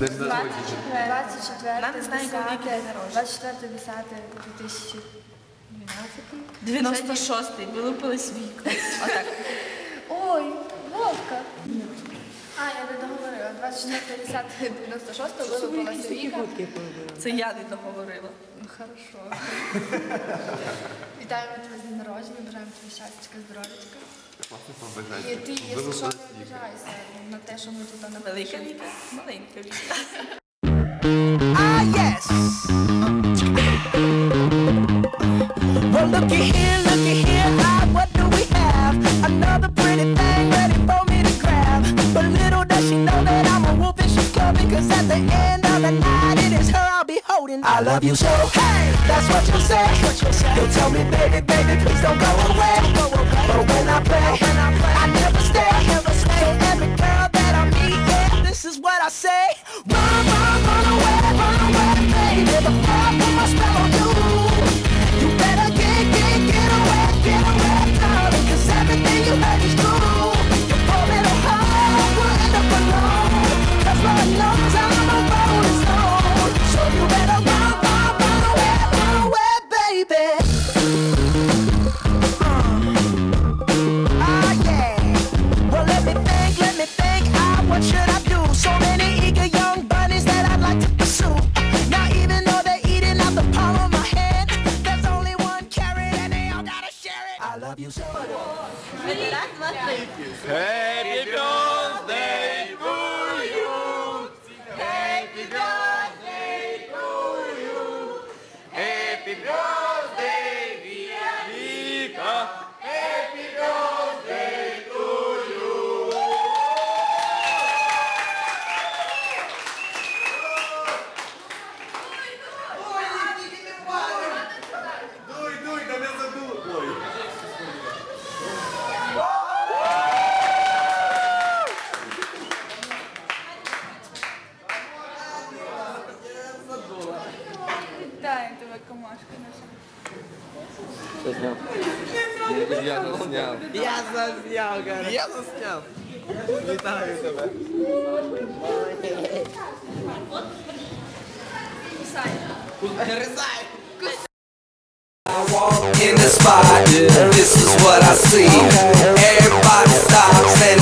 День народження. 24, Нам не знає, коли віки день народження. 24, 10, 2012. 96-й, вилупились вік. Отак. Ой, Вовка. А, я не договорила. 24, 10, 96 вилупилася Віка. Це я не договорила. Ну, хорошо. Вітаємо тебе з днем народження, бажаємо тобі щастячка, здоров'ячка. І ти, якщо що, не обіжайся на те, що ми тут на Велика віка, маленька віка. Ah, yes. Well, looky here. I love you so. Hey, that's what you say. You tell me, baby, baby, please don't go away. But when I play, I never stay. So every girl that I meet, yeah, this is what I say. Amen. Zasněl. In the spot, this is what I see. Everybody stops and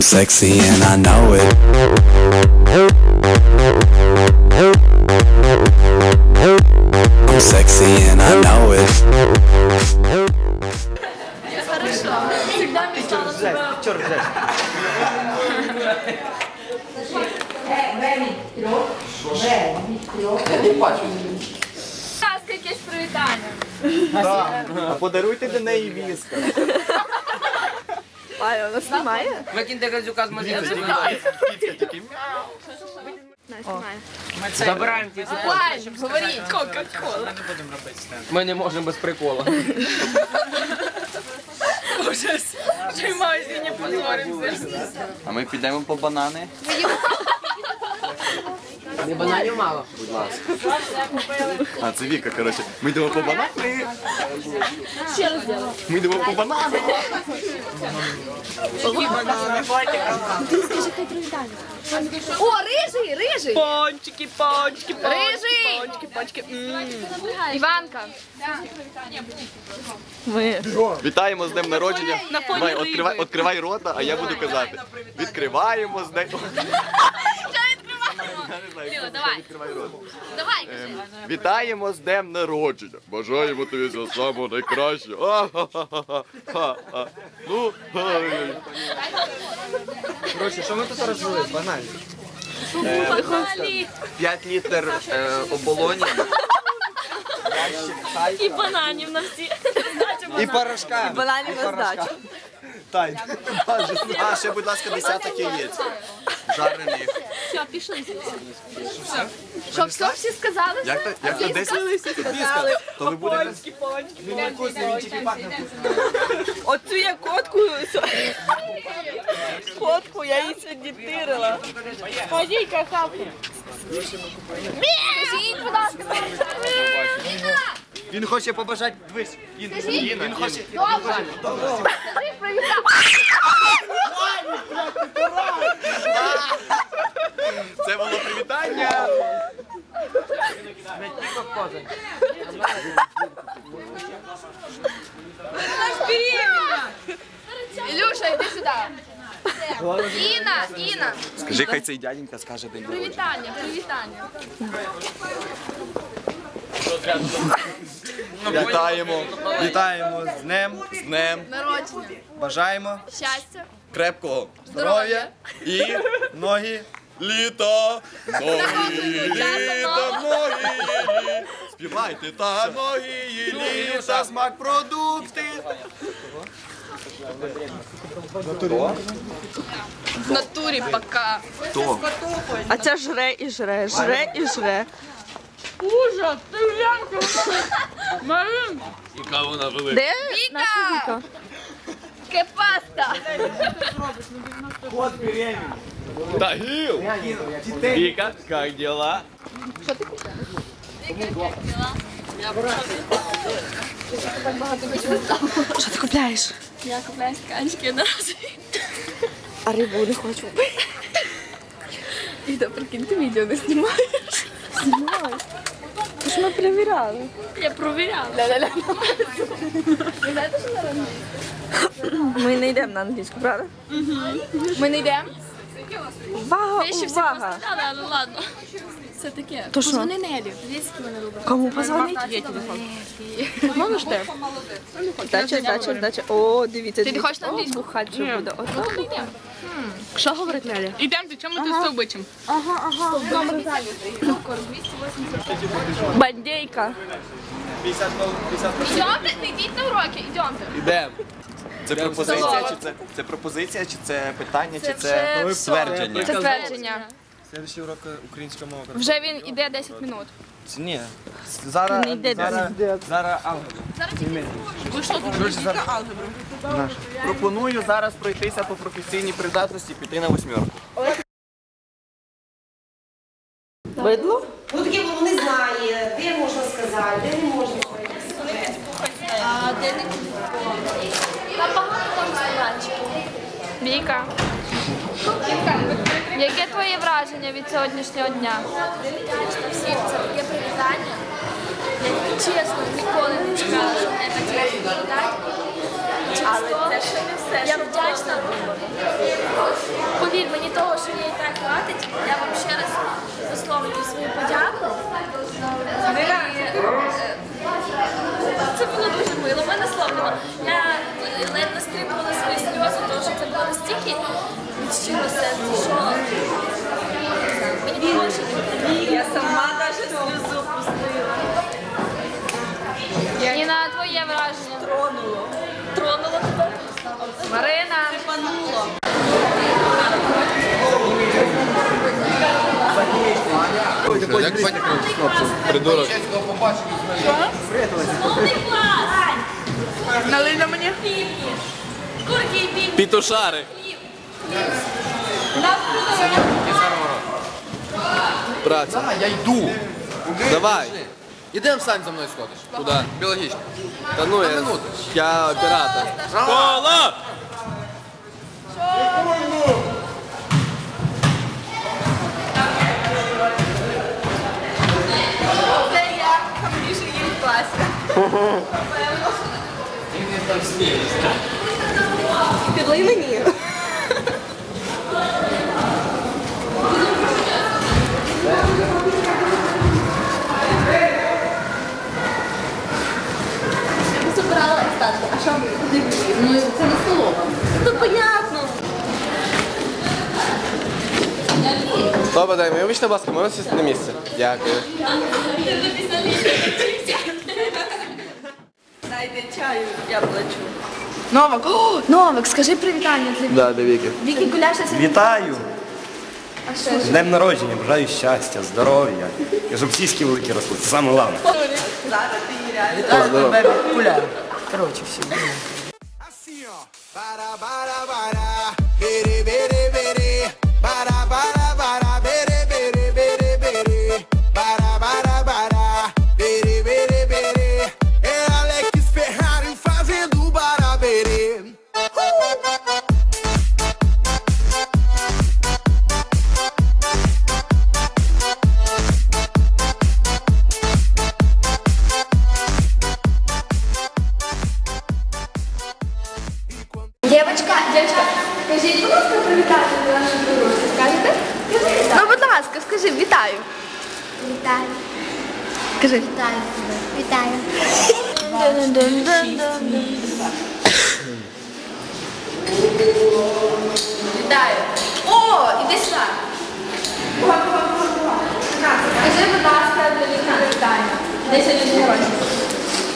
I'm sexy and I know it. I'm sexy and I know it. Чорт, взяти. Ласка, якесь привітання. А подаруйте для неї віска. А, знімає? знімає? Викиньте газюка з машини. Забираємо ті Лайм, говоріть. Кока-кола. Ми не можемо без прикола. Ужас. І не позоримося. А ми підемо по банани. Не бананів мало. Будь ласка. А, це Віка, коротше. Ми йдемо по банани. Ми йдемо по банани. О, рижий, рижий. Пончики, пончики, пончики, Рижий! пончики, пончики. М. Іванка. Ми. Вітаємо з днем народження. На фоні Давай, відкривай, відкривай рота, а я буду казати. Відкриваємо з днем. Ліла, давай. Відкривай рота. Давай, кажи. Вітаємо з днем народження. Бажаємо тобі всього самого найкращого. А-ха-ха-ха-ха. Ну. Коротше, що ми тут розвели? Банально. 5 літр е, оболоні. І бананів на всі. І порошка. І бананів на здачу. Тань. А, ще, будь ласка, десяток яєць. Жарених. Все, пішли звідси. Що, все всі сказали? Як то, як то 10? То ви будете? Він не вкусний, він тільки пахне. Оцю я котку. Котку, я її сьогодні тирила. Ходіть, какавку. Скажіть, будь ласка. Він хоче побажати дивись. Він, він, він хоче. Скажи привітання. Це було привітання. Ілюша, йди сюди. Інна, Інна. Скажи, хай цей дяденька скаже день Привітання, привітання. Вітаємо Вітаємо з днем, з днем, Народження. бажаємо Щастя. крепкого здоров'я і ноги. Літа, ноги, літа, ноги. Співайте та ноги, літа, смак продукти. В натурі пока. А ця жре і жре, жре і жре. Ужас, ти гляньте. Марин. Яка вона велика. Де наша Віка? Ке паста. Тагил! Вика, как дела? Что ты купляешь? Що ти купляєш? Я купляю стаканчики на. А рибу не хочу. І то прикинь, ти відео не знімаєш. Знімай. Ти ж ми перевіряли. Я провіряла. Ми не йдемо на англійську, правда? Ми не йдемо? Увага, увага. але ладно. Це таке. То що? Позвони Нелі. Кому позвонить? Є телефон. Можеш ти? Здача, здача, здача. О, дивіться. Ти не хочеш на англійську? Буде. Ото буде. Що говорить Неля? Ідемте, чому ти з стовбичем? Бандейка. 50 50 Йдемте, не йдіть на уроки, йдемте. Ідем. Це пропозиція, чи це, це пропозиція, чи це питання, чи це вже ствердження? Це твердження. Слідчий урок української мови. Вже він іде 10 минут. Ні. Зараз, Не йде зараз, зараз алгебра. Ви що тут робите алгебру? Пропоную зараз пройтися по професійній придатності, піти на восьмерку. Видно? Ну таке воно не знає, де можна сказати, де не можна сказати. Там багато там стаканчиків. Віка. Яке твоє враження від сьогоднішнього дня? Вдячна всім, це таке привітання. Я чесно ніколи не чекала, що мене так звати привітати. Але це ще не все. Я вдячна. Повір мені того, що мені і так хватить. Я вам ще раз висловлюю свою подяку. Е, це було дуже мило, мене слов нема. Я ледве стримувала свої сльози, тому що це було настільки від щирого серця, що мені більше не Я сама навіть сльозу пустила. Ніна, твоє враження? Тронуло. Тронуло тебе? Марина. Сипануло. Придурок. Налий на мені. Пітушари. Праця. Я йду. Давай. Ідем сам за мною сходиш. Куда? Біологічно. Та ну я, я оператор. Школа! Це я більше їм в класі. Підлий мені. А що ми? Ну, це не столова. Понятно. Добре, дай, вибачте, будь ласка, можна сісти на місце? Дякую. Дайте чаю, я плачу. Новак. О, Новак, скажи привітання для Да, до Віки. Віки Гуляша. Вітаю! А що ж? Днем народження, бажаю щастя, здоров'я. І щоб сіськи великі росли. Це саме головне. Зараз ти реально. Популяр. Коротше, все. Bara, bara,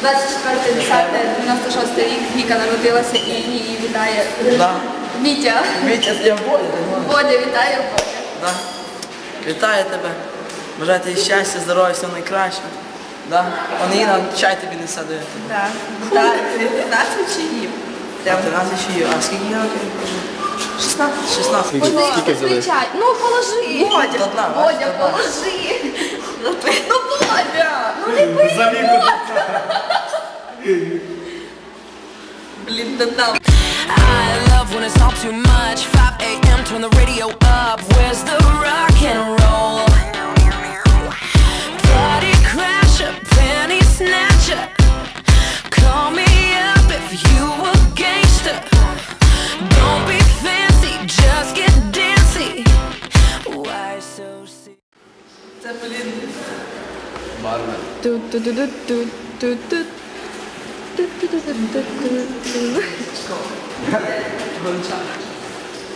24 10 96 рік Віка народилася і її вітає да. Вітя. Вітя, я Бодя. Водя, вітаю Бодя. Да. Вітаю тебе. Бажаю тобі щастя, здоров'я, все найкращого. Да. Он її нам чай тобі не садує. Так. Да. Да. 13 чи їм? 13 чи їм. А скільки я 16. 16. Скільки взяли? Ну, положи. Водя. Водя, ну, положи. Ну, Бодя. ну не бий. Блін, додам. I love when it's all too much. 5 a.m. Turn the radio up. Where's the rock and roll? Party crasher, penny snatcher. Call me up if you a gangster. Don't be fancy, just get dancy. Why so serious? Це, блін. Ту-ту-ту-ту-ту-ту. Ту-ту-ту-ту-ту-ту.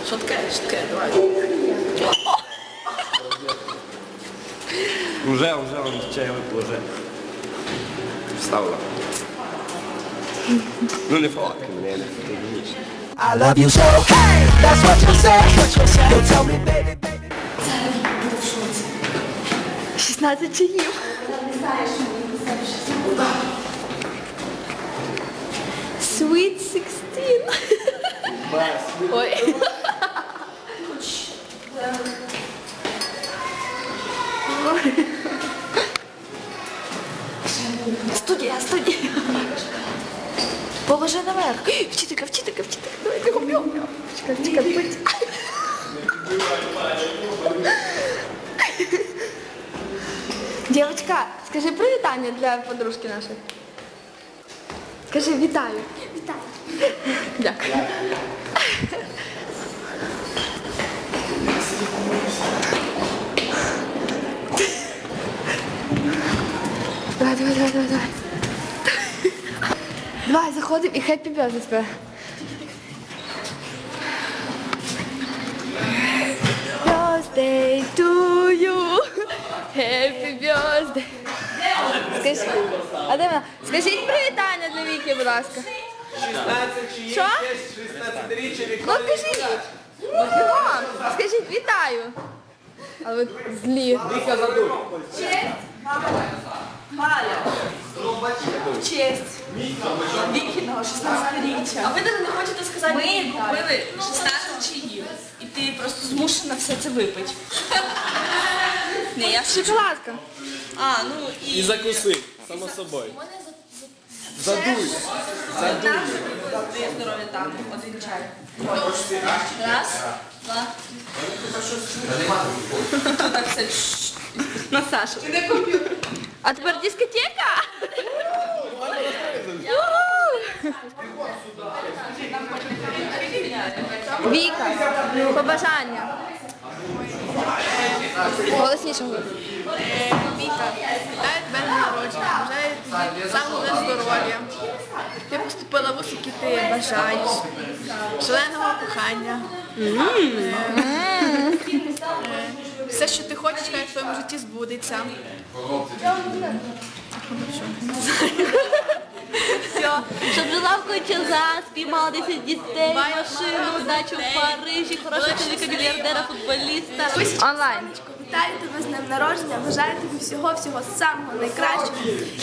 Що таке? Що таке? Давай. Уже, уже он чай випив, уже. Вставила. Ну не фалакай мене, я не фотогенічний. I love you so. Hey, that's what you say. You tell me, baby, baby. 16 чаїв. Sweet 16. Ой. Студія, студія. Положи наверх. Вчителька, вчителька, вчителька. Давай, бігом, бігом, бігом. Скажи привітання для подружки нашої. Скажи вітаю. Вітаю. Дякую. Давай, давай, давай, давай, давай. Давай, заходимо і хеппі бьозі тебе. Birthday to you. Happy birthday. Скажи, а де вона? Скажіть привітання для Віки, будь ласка. 16 чи є Що? 16 річчя Ну скажіть. Бігом. Скажіть вітаю. А ви злі. Віка задуй. Честь. Вікіного 16-річчя. А ви навіть не хочете сказати, ми купили 16 чаїв. І ти просто змушена все це випити. Ні, я Шоколадка. А, ну і... І закуси, само собою. Задуй. здоров'я там, один чай. Раз, два. Так все. На Сашу. А тепер дискотека. Віка, побажання. Голосніше говори. Віка, вітаю тебе на народження. Бажаю тобі самого здоров'я. Ти поступила в вуз, який ти бажаєш. Шаленого кохання. Е, Все, що ти хочеш, хай в твоєму житті збудеться. Все, щоб жила в Кончаза, спіймала 10 дітей, машину, дачу в Парижі, хорошого чоловіка, мільярдера, футболіста. Онлайн. Вітаю тебе з днем народження, бажаю тобі всього-всього самого найкращого.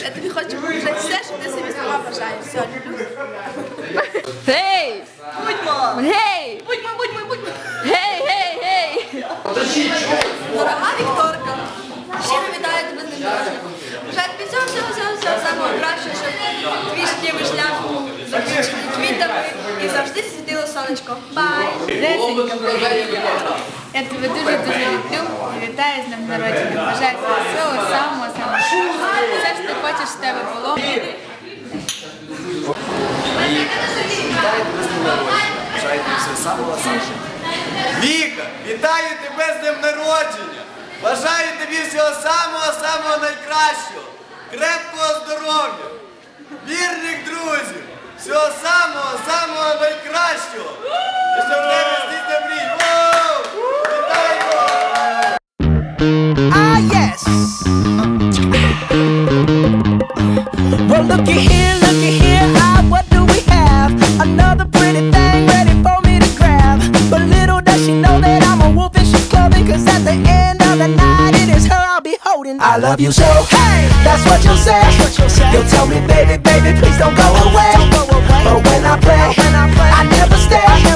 Я тобі хочу побажати все, що ти собі сама бажаєш. Все, люблю. Гей! Будьмо! Гей! Будьмо, будьмо, будьмо! Гей, гей, гей! Дорога Вікторка, щиро вітаю тебе з днем народження. Бажаю тобі всього, всього, всього, всього самого кращого, щоб твій життєвий шлях був закінчений квітами і завжди світило сонечко. Бай! Я тебе дуже дуже люблю і вітаю з днем народження. Бажаю тобі всього самого самого. Все, що ти хочеш, в тебе було. Віка, вітаю тебе з днем народження. Бажаю тобі всього самого самого найкращого. крепкого здоров'я, вірних друзів, всього самого, самого найкращого. І щоб в тебе здійснився мрій. Воу! Вітаємо! Ah, yes. Well, looky here, looky here. I love you so. Hey, that's what you'll say. You'll tell me, baby, baby, please don't go away. But when I play, I never stay.